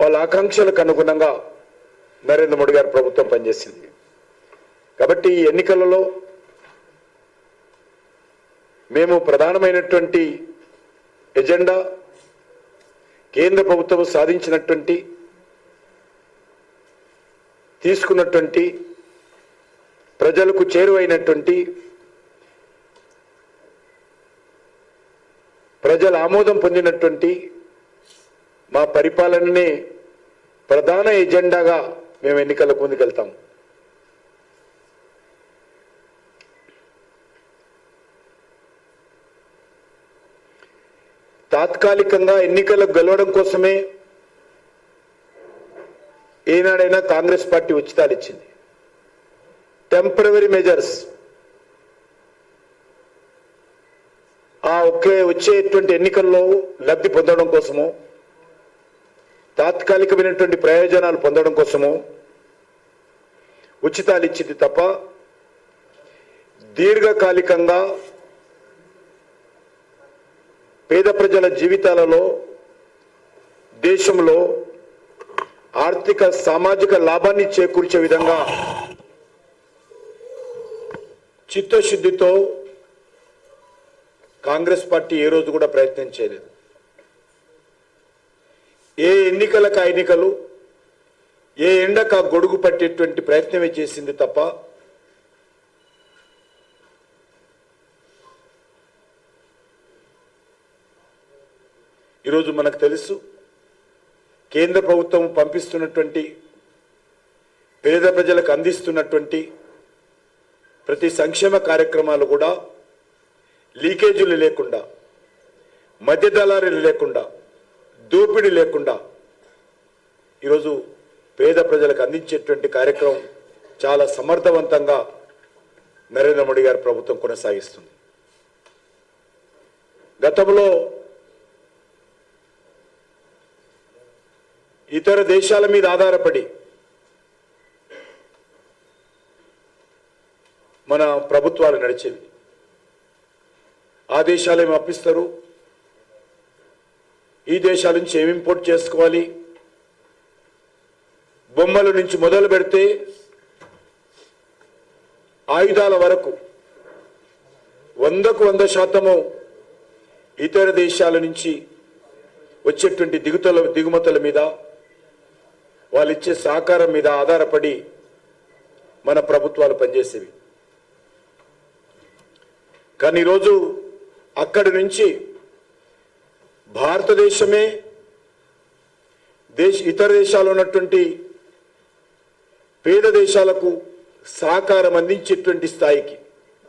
వాళ్ళ ఆకాంక్షలకు అనుగుణంగా నరేంద్ర మోడీ గారి ప్రభుత్వం పనిచేసింది. కాబట్టి ఈ ఎన్నికలలో మేము ప్రధానమైనటువంటి ఎజెండా కేంద్ర ప్రభుత్వం సాధించినటువంటి తీసుకున్నటువంటి ప్రజలకు చేరువైనటువంటి ప్రజల ఆమోదం పొందినటువంటి మా పరిపాలనని ప్రధాన ఎజెండాగా మేము ఎన్నికలకు ముందుకెళ్తాం. తాత్కాలికంగా ఎన్నికలకు గెలవడం కోసమే ఏనాడైనా కాంగ్రెస్ పార్టీ ఉచితాలు ఇచ్చింది. Temporary measures. ఆ ఒకే వచ్చేటువంటి ఎన్నికల్లో లబ్ధి పొందడం కోసము తాత్కాలికమైనటువంటి ప్రయోజనాలు పొందడం కోసము ఉచితాలు ఇచ్చింది తప్ప దీర్ఘకాలికంగా పేద ప్రజల జీవితాలలో దేశంలో ఆర్థిక సామాజిక లాభాన్ని చేకూర్చే విధంగా చిత్తశుద్ధితో కాంగ్రెస్ పార్టీ ఏ రోజు కూడా ప్రయత్నం చేయలేదు. ఏ ఎన్నికలకు ఎన్నికలు ఏ ఎండక గొడుగు పట్టేటువంటి ప్రయత్నమే చేసింది తప్ప ఈరోజు మనకు తెలుసు కేంద్ర ప్రభుత్వం పంపిస్తున్నటువంటి పేద ప్రజలకు అందిస్తున్నటువంటి ప్రతి సంక్షేమ కార్యక్రమాలు కూడా లీకేజీలు లేకుండా మధ్య దళారీలు లేకుండా దోపిడీ లేకుండా ఈరోజు పేద ప్రజలకు అందించేటువంటి కార్యక్రమం చాలా సమర్థవంతంగా నరేంద్ర మోడీ గారి ప్రభుత్వం కొనసాగిస్తుంది. గతంలో ఇతర దేశాల మీద ఆధారపడి మన ప్రభుత్వాలు నడిచేవి. ఆ దేశాలు ఏమి అప్పిస్తారు? ఈ దేశాల నుంచి ఏమి ఇంపోర్ట్ చేసుకోవాలి? బొమ్మల నుంచి మొదలు పెడితే ఆయుధాల వరకు వందకు వంద శాతము ఇతర దేశాల నుంచి వచ్చేటువంటి దిగుతల దిగుమతుల మీద వాళ్ళు ఇచ్చే సహకారం మీద ఆధారపడి మన ప్రభుత్వాలు పనిచేసేవి. కానీ ఈరోజు అక్కడి నుంచి భారతదేశమే దేశ ఇతర దేశాలు ఉన్నటువంటి పేద దేశాలకు సహకారం అందించేటువంటి స్థాయికి